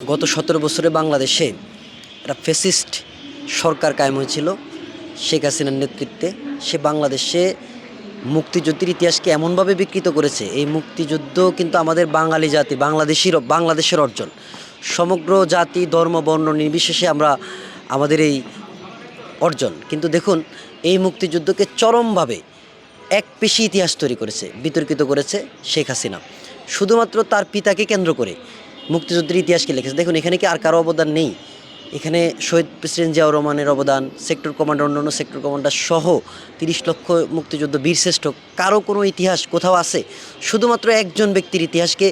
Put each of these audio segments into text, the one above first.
গত সতেরো বছরে বাংলাদেশে একটা ফেসিস্ট সরকার কায়েম হয়েছিল, শেখ হাসিনার নেতৃত্বে। সে বাংলাদেশে মুক্তিযুদ্ধের ইতিহাসকে এমনভাবে বিকৃত করেছে, এই মুক্তিযুদ্ধ কিন্তু আমাদের বাঙালি জাতি, বাংলাদেশির, বাংলাদেশের অর্জন। সমগ্র জাতি, ধর্ম, বর্ণ নির্বিশেষে আমরা আমাদের এই অর্জন। কিন্তু দেখুন, এই মুক্তিযুদ্ধকে চরমভাবে এক পেশি ইতিহাস তৈরি করেছে, বিতর্কিত করেছে শেখ হাসিনা। শুধুমাত্র তার পিতাকে কেন্দ্র করে মুক্তিযুদ্ধের ইতিহাসকে লিখেছে? দেখুন, এখানে কি আর কারও অবদান নেই? এখানে শহীদ প্রেসিডেন্ট জিয়াউর রহমানের অবদান, সেক্টর কমান্ডার, অন্যান্য সেক্টর কমান্ডার সহ তিরিশ লক্ষ মুক্তিযুদ্ধ বীরশ্রেষ্ঠ। কারও কোনো ইতিহাস কোথাও আছে? শুধুমাত্র একজন ব্যক্তির ইতিহাসকে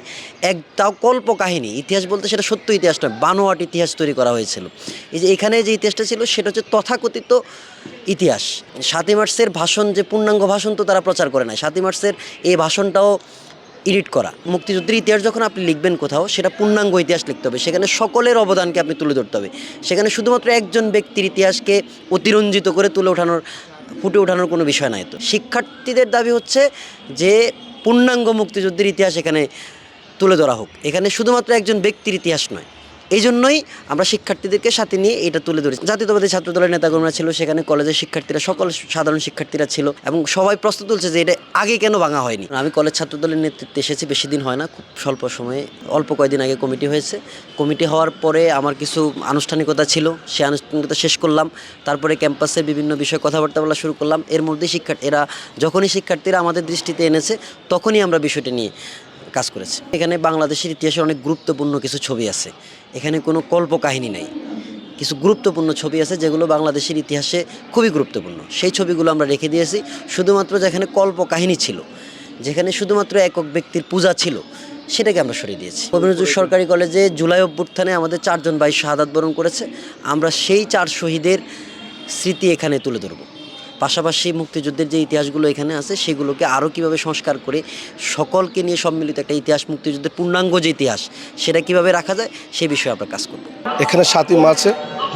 এক তাও কল্প কাহিনী। ইতিহাস বলতে সেটা সত্য ইতিহাস নয়, বানোয়াট ইতিহাস তৈরি করা হয়েছিল। এই যে এখানে যে ইতিহাসটা ছিল, সেটা হচ্ছে তথাকথিত ইতিহাস। সাতই মার্চের ভাষণ, যে পূর্ণাঙ্গ ভাষণ তো তারা প্রচার করে না সাতই মার্চের এই ভাষণটাও এডিট করা। মুক্তিযুদ্ধের ইতিহাস যখন আপনি লিখবেন কোথাও, সেটা পূর্ণাঙ্গ ইতিহাস লিখতে হবে। সেখানে সকলের অবদানকে আপনি তুলে ধরতে হবে। সেখানে শুধুমাত্র একজন ব্যক্তির ইতিহাসকে অতিরঞ্জিত করে তুলে ওঠানোর, ফুটে ওঠানোর কোনো বিষয় নাই তো। শিক্ষার্থীদের দাবি হচ্ছে যে, পূর্ণাঙ্গ মুক্তিযুদ্ধের ইতিহাস এখানে তুলে ধরা হোক। এখানে শুধুমাত্র একজন ব্যক্তির ইতিহাস নয়। এই জন্যই আমরা শিক্ষার্থীদেরকে সাথে নিয়ে এটা তুলে ধরেছি। জাতীয়তাবাদী ছাত্র দলের নেতাকর্মীরা ছিল, সেখানে কলেজের শিক্ষার্থীরা, সকল সাধারণ শিক্ষার্থীরা ছিল এবং সবাই প্রশ্ন তুলছে যে এটা আগে কেন ভাঙা হয়নি। আমি কলেজ ছাত্র দলের নেতৃত্বে এসেছি, বেশি দিন হয় না, খুব স্বল্প সময়ে, অল্প কয়েকদিন আগে কমিটি হয়েছে। কমিটি হওয়ার পরে আমার কিছু আনুষ্ঠানিকতা ছিল, সে আনুষ্ঠানিকতা শেষ করলাম, তারপরে ক্যাম্পাসের বিভিন্ন বিষয়ে কথাবার্তা বলা শুরু করলাম। এর মধ্যে শিক্ষার্থী এরা যখনই শিক্ষার্থীরা আমাদের দৃষ্টিতে এনেছে, তখনই আমরা বিষয়টি নিয়ে কাজ করেছে। এখানে বাংলাদেশের ইতিহাসে অনেক গুরুত্বপূর্ণ কিছু ছবি আছে। এখানে কোনো কল্প কাহিনী নাই। কিছু গুরুত্বপূর্ণ ছবি আছে যেগুলো বাংলাদেশের ইতিহাসে খুবই গুরুত্বপূর্ণ। সেই ছবিগুলো আমরা রেখে দিয়েছি। শুধুমাত্র যেখানে কল্প কাহিনী ছিল, যেখানে শুধুমাত্র একক ব্যক্তির পূজা ছিল, সেটাকে আমরা সরিয়ে দিয়েছি। কবি সরকারি কলেজে জুলাই অভ্যুত্থানে আমাদের চারজন ভাই শাহাদাত বরণ করেছে। আমরা সেই চার শহীদের স্মৃতি এখানে তুলে ধরবো। পাশাপাশি মুক্তিযুদ্ধের যে ইতিহাসগুলো এখানে আছে, সেগুলোকে আরও কীভাবে সংস্কার করে সকলকে নিয়ে সম্মিলিত একটা ইতিহাস, মুক্তিযুদ্ধের পূর্ণাঙ্গ যে ইতিহাস, সেটা কীভাবে রাখা যায়, সে বিষয়ে আমরা কাজ করব। এখানে সাতই মার্চে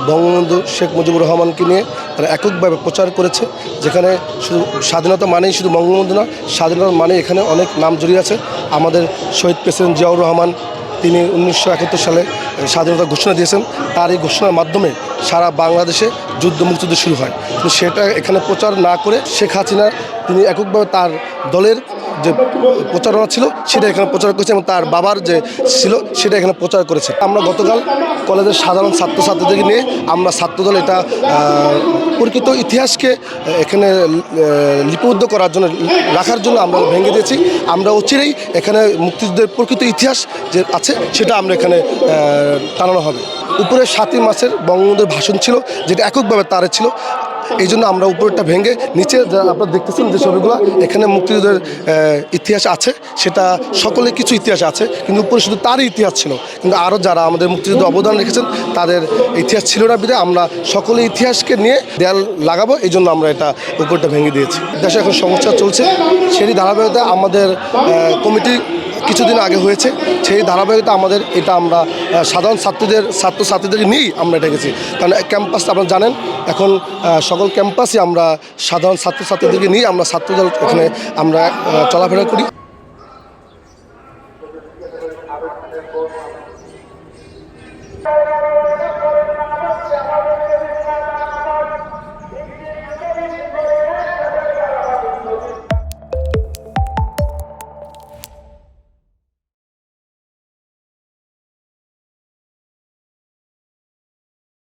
বঙ্গবন্ধু শেখ মুজিবুর রহমানকে নিয়ে তারা এককভাবে প্রচার করেছে, যেখানে শুধু স্বাধীনতা মানেই শুধু বঙ্গবন্ধু না, স্বাধীনতা মানে এখানে অনেক নাম জড়িয়ে আছে। আমাদের শহীদ প্রেসিডেন্ট জিয়াউর রহমান, তিনি উনিশশো একাত্তর সালে স্বাধীনতা ঘোষণা দিয়েছেন। তার এই ঘোষণার মাধ্যমে সারা বাংলাদেশে যুদ্ধ মুক্তিযুদ্ধ শুরু হয়। সেটা এখানে প্রচার না করে শেখ হাসিনা, তিনি এককভাবে তার দলের যে প্রচারণা ছিল, সেটা এখানে প্রচার করেছে এবং তার বাবার যে ছিল, সেটা এখানে প্রচার করেছে। আমরা গতকাল কলেজের সাধারণ ছাত্রছাত্রীদেরকে নিয়ে আমরা ছাত্রদল এটা প্রকৃত ইতিহাসকে এখানে লিপিবদ্ধ করার জন্য, রাখার জন্য আমরা ভেঙে দিয়েছি। আমরা অচিরেই এখানে মুক্তিযুদ্ধের প্রকৃত ইতিহাস যে আছে, সেটা আমরা এখানে টানানো হবে। উপরে সাতই মাসের বঙ্গবন্ধুর ভাষণ ছিল, যেটা এককভাবে তারে ছিল। এই জন্য আমরা উপরটা ভেঙে নিচে আপনারা দেখতেছেন যে ছবিগুলো, এখানে মুক্তিযুদ্ধের ইতিহাস আছে। সেটা সকলে কিছু ইতিহাস আছে, কিন্তু উপরে শুধু তারই ইতিহাস ছিল। কিন্তু আরও যারা আমাদের মুক্তিযুদ্ধে অবদান রেখেছেন, তাদের ইতিহাস ছিল না বিধে আমরা সকলে ইতিহাসকে নিয়ে দেয়াল লাগাবো, এই জন্য আমরা এটা উপরটা ভেঙে দিয়েছি। দেশে এখন সমস্যা চলছে। সেই ধারাবাহিকতা আমাদের কমিটি কিছুদিন আগে হয়েছে। সেই ধারাবাহিকতা আমাদের, এটা আমরা সাধারণ ছাত্রীদের ছাত্রছাত্রীদের নিয়েই আমরা এটা গেছি কারণ ক্যাম্পাস আপনারা জানেন এখন সকল ক্যাম্পাসে আমরা সাধারণ ছাত্রছাত্রীদেরকে নিয়ে আমরা ছাত্রদল এখানে আমরা চলাফেরা করি।